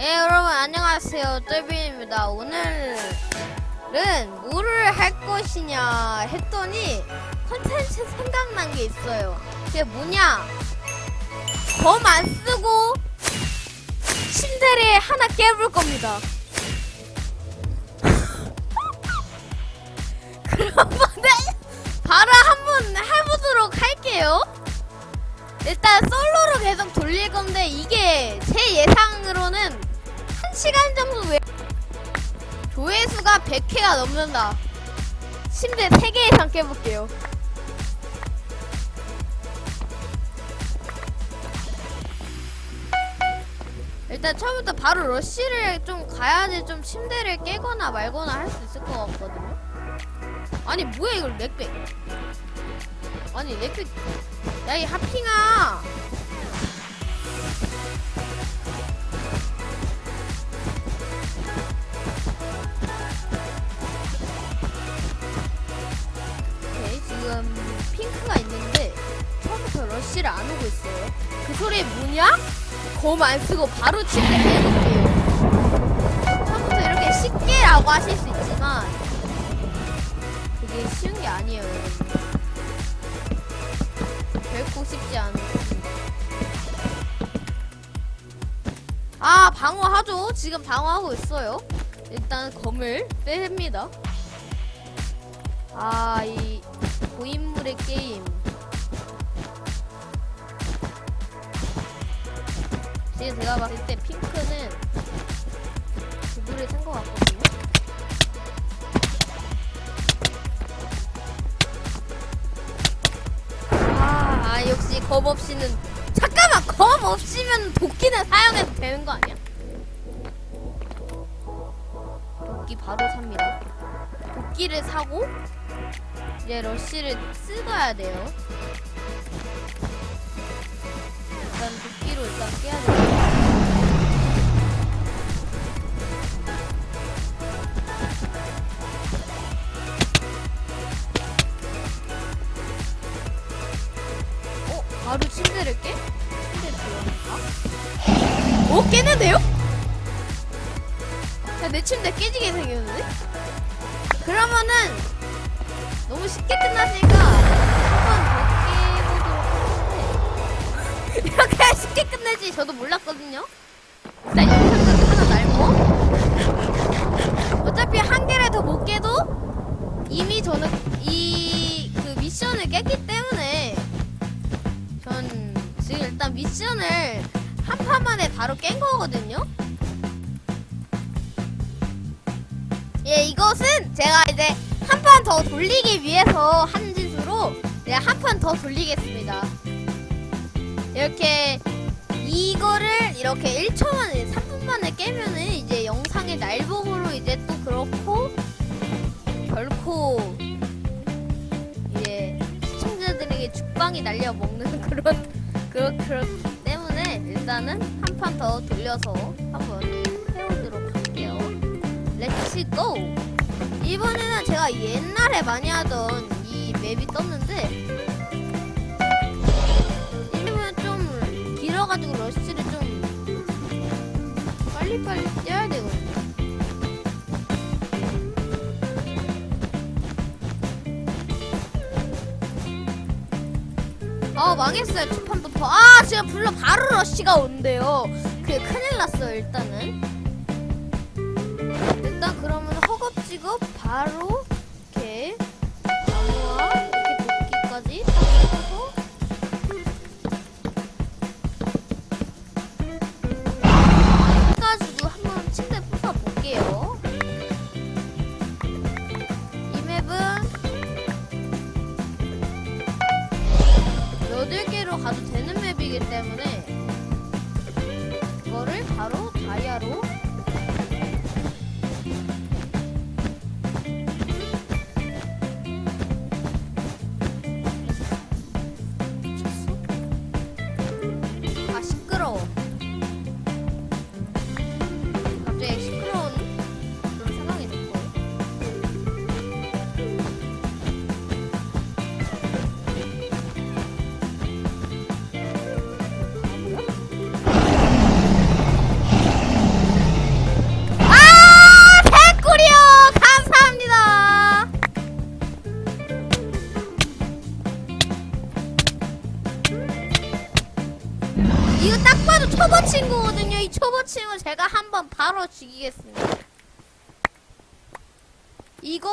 예, 여러분 안녕하세요. 뜰빈입니다. 오늘은 뭐를 할 것이냐 했더니 컨텐츠 생각난 게 있어요. 그게 뭐냐? 검 안 쓰고 침대를 하나 깨볼 겁니다. 그러면 바로 한번 해보도록 할게요. 일단 솔로로 계속 돌릴 건데 이게 제 예상으로는 1시간 정도 외 조회수가 100회가 넘는다. 침대 3개 이상 깨볼게요. 일단 처음부터 바로 러쉬를 좀 가야지 좀 침대를 깨거나 말거나 할 수 있을 것 같거든요. 아니 뭐야 이걸 렉백 아니 렉백 야이 하핑아 러쉬를 안 오고 있어요. 그 소리 뭐냐? 검 안 쓰고 바로 침대 깨볼게요. 처음부터 이렇게 쉽게라고 하실 수 있지만 그게 쉬운 게 아니에요 여러분. 결코 쉽지 않습니다. 아 방어하죠. 지금 방어하고 있어요. 일단 검을 뺍니다. 아 이 고인물의 게임 지금 제가 봤을 때 핑크는 그들을 산것 같거든요 아, 아, 역시 검 없이는 잠깐만 검 없이면 도끼는 사용해도 되는 거 아니야? 도끼 바로 삽니다. 도끼를 사고 이제 러쉬를 쓰어야 돼요. 일단 도끼로 일단 깨야 돼요. 어? 바로 침대를 깨? 침대 들어갈까? 오 깨는데요? 야, 내 침대 깨지게 생겼는데? 그러면은 너무 쉽게 끝났으니까 끝내지 저도 몰랐거든요? 일단 영상까지 하나 날고 어차피 한 개를 더 못 깨도 이미 저는 이 그 미션을 깼기 때문에 전 지금 일단 미션을 한 판 만에 바로 깬 거거든요. 예, 이것은 제가 이제 한 판 더 돌리기 위해서 한 짓으로 이제 한판 더 돌리겠습니다. 이렇게 이거를 이렇게 1초 만에 3분 만에 깨면은 이제 영상의 날봉으로 이제 또 그렇고 결코 이제 시청자들에게 죽방이 날려 먹는 그런 그런 그렇기 때문에 일단은 한 판 더 돌려서 한번 해보도록 할게요. 렛츠 고! 이번에는 제가 옛날에 많이 하던 이 맵이 떴는데 좀 길어가지고 러쉬를 좀 빨리빨리 뛰어야 되거든요. 아 망했어요 도퍼 아 지금 불러 바로 러쉬가 온대요. 그게 큰일 났어요 일단은. 일단 그러면 허겁지겁 바로 개로 가도 되는 맵이기 때문에 이거를 바로 다이아로 이거 딱 봐도 초보 친구거든요. 이 초보 친구 제가 한번 바로 죽이겠습니다. 이거